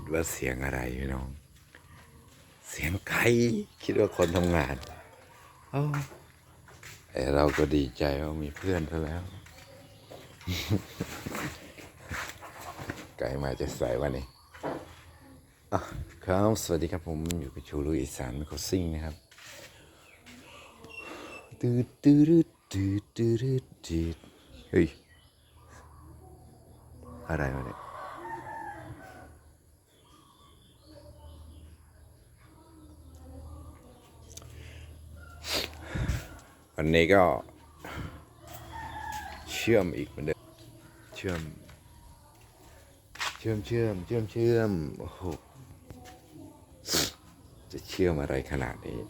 คิดว่าเสียงอะไรพี่น้อง เสียงใครคิดว่าคนทำงานเอ้าไอเราก็ดีใจว่ามีเพื่อนซะแล้ว ไกลมาจะใส่วันนี้ครับ สวัสดีครับผมอยู่กับชูลุอีสานโคซิ่งนะครับตืดตืดตืดตืดตืดเฮ้ย อะไรวะเนี่ย วันนี้ก็ เชื่อมอีกเหมือนเดิมเชื่อม เชื่อมเชื่อมเชื่อมเชื่อมโอ้โหจะเชื่อมอะไรขนาดนี้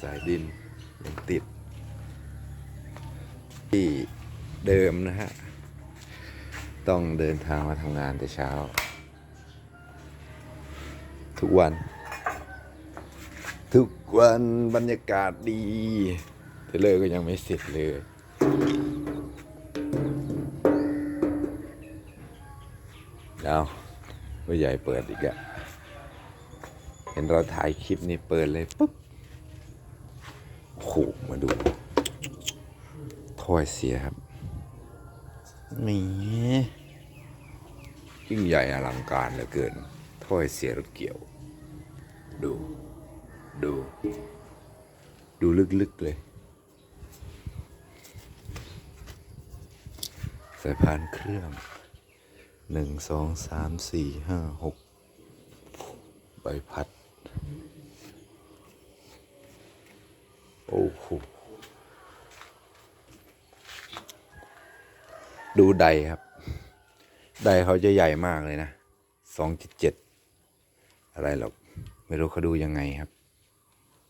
สายดินยังติด ที่เดิมนะฮะ ต้องเดินทางมาทำงานแต่เช้า ทุกวัน ทุกวันบรรยากาศดีเทเลอร์ก็ยังไม่เสร็จเลย เอาผู้ใหญ่เปิดอีกอะเห็นเราถ่ายคลิปนี่เปิดเลยปุ๊บโอ้โหมาดูถ้อยเสียครับนี่ยิ่งใหญ่อลังการเหลือเกินถ้อยเสียรถเกี่ยว ดู ดู ดูลึกๆเลย สายพานเครื่องหนึ่งสองสามสี่ห้าหกใบพัด โอ้โหดูใดครับ ใดเขาจะใหญ่มากเลยนะสองจุดเจ็ดอะไรหรอก ไม่รู้เขาดูยังไงครับ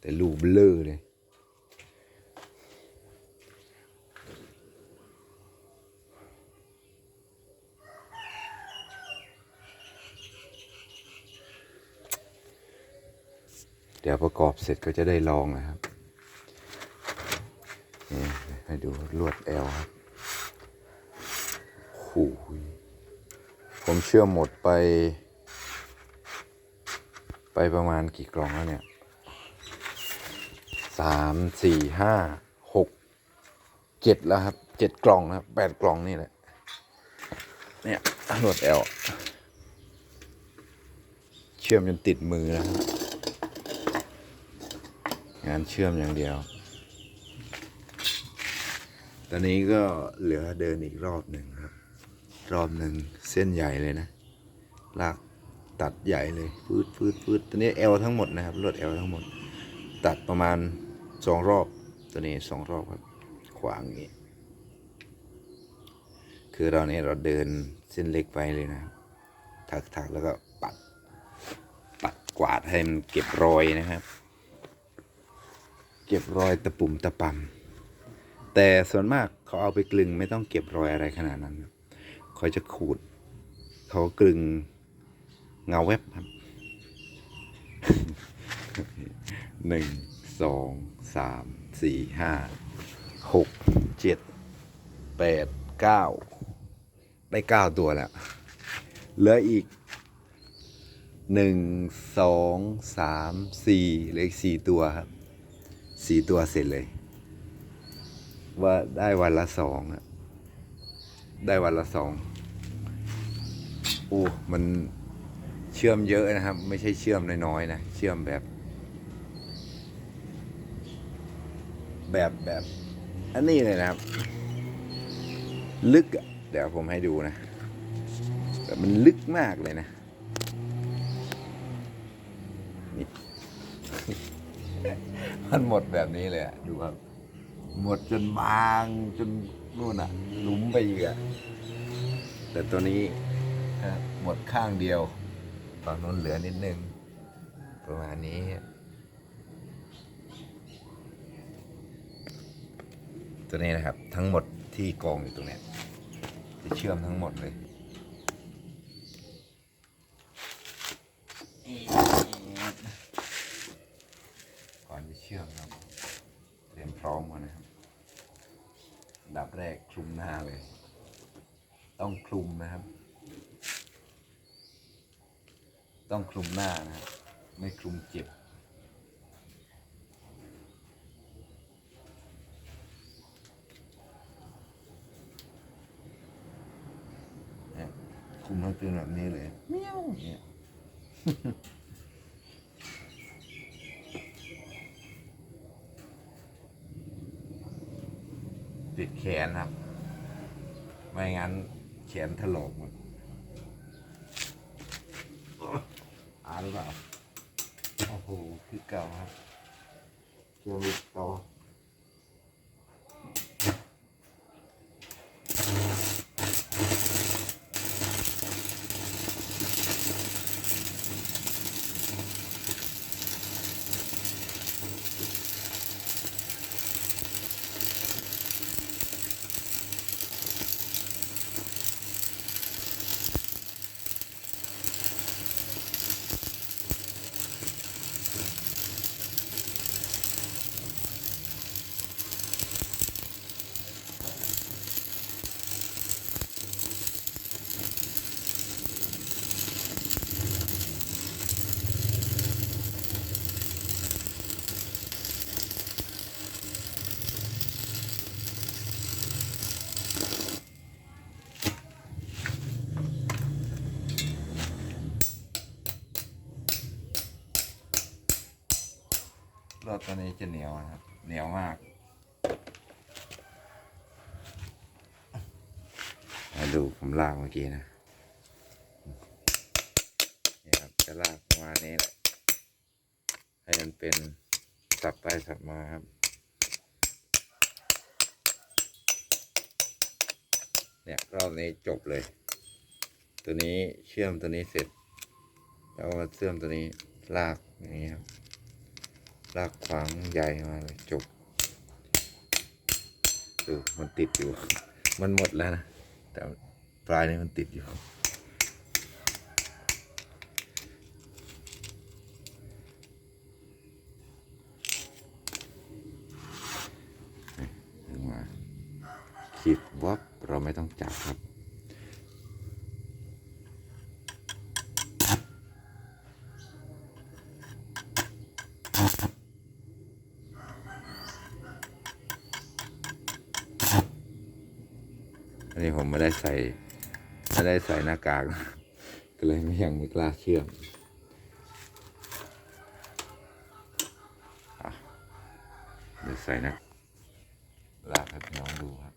แต่รูปเบลอเลย เดี๋ยวประกอบเสร็จก็จะได้ลองนะครับ นี่ให้ดูลวดแอลครับโอ้โหผมเชื่อหมดไป ไปประมาณกี่กล่องแล้วเนี่ย สามสี่ห้าหกเจ็ดแล้วครับเจ็ดกล่องนะครับแปดกล่องนี่แหละ เนี่ยลวดแอลเชื่อมจนติดมือนะครับงานเชื่อมอย่างเดียว ตอนนี้ก็เหลือเดินอีกรอบหนึ่งครับ รอบหนึ่งเส้นใหญ่เลยนะ ลากตัดใหญ่เลย ฟืดฟืดฟืดตัวนี้เอลทั้งหมดนะครับรวดเอลทั้งหมด ตัดประมาณ สองรอบตัวนี้สองรอบครับ ขวางอย่างนี้ คือเราเนี่ยเราเดินเส้นเล็กไปเลยนะ ถักถักแล้วก็ปัด ปัดกวาดให้มันเก็บรอยนะครับ เก็บรอยตะปุ่มตะปำแต่ส่วนมากเขาเอาไปกลึงไม่ต้องเก็บรอยอะไรขนาดนั้นเขาจะขูด เขากลึงเงาเว็บครับหนึ่งสอง สามสี่ห้าหกเจ็ดแปดเก้าได้เก้าตัวแล้ว เหลืออีกหนึ่งสองสามสี่เหลืออีกสี่ตัวครับสี่ตัวเสร็จเลย ว่าได้วันละสองได้วันละสองโอ้มันเชื่อมเยอะนะครับ ไม่ใช่เชื่อมน้อยๆนะ เชื่อมแบบ แบบแบบอันนี้เลยนะครับ ลึกเดี๋ยวผมให้ดูนะแต่มันลึกมากเลยนะนี่มันหมดแบบนี้เลยอะดูครับ หมดจนบางจนนู่นอะหลุมไปอีกอะแต่ตัวนี้หมดข้างเดียวตอนนู้นเหลือนิดนึงประมาณนี้ ตัวนี้นะครับ ทั้งหมดที่กองอยู่ตรงเนี้ยจะเชื่อมทั้งหมดเลยก่อนจะเชื่อมครับเตรียมพร้อมก่อนนะครับ ดับแรกคลุมหน้าเลย ต้องคลุมนะครับ ต้องคลุมหน้านะครับ ไม่คลุมเจ็บ เนี่ย คลุมทั้งตัวแบบนี้เลยเมี้ยวเนี่ยติดแขนครับ ไม่งั้นแขนถลอกหมดอ่านหรือเปล่าโอ้โหคือเก่าครับเชื่อมอีกต่ ตัวนี้จะเหนียวนะครับ เหนียวมากมาดูผมลากเมื่อกี้นะนี่ครับจะลากประมาณนี้แหละให้มันเป็นสับไปสับมาครับ เนี่ยรอบนี้จบเลย ตัวนี้เชื่อมตัวนี้เสร็จ แล้วมาเชื่อมตัวนี้ลากอย่างนี้ครับ ลากขวางใหญ่มาเลยจบดูมันติดอยู่ มันหมดแล้วนะ แต่ปลายนี้มันติดอยู่ถึงมาขีดวับเราไม่ต้องจับครับ อั นนี้ผมไม่ได้ใส่ไม่ได้ใส่หน้ากาก ก็เลยไม่ยังไม่กล้าเชื่อมเดี๋ยวใส่หนะลากให้พี่น้องดูครับ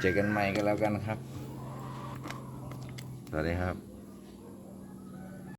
เจอกันใหม่กันแล้วกันครับ สวัสดีครับ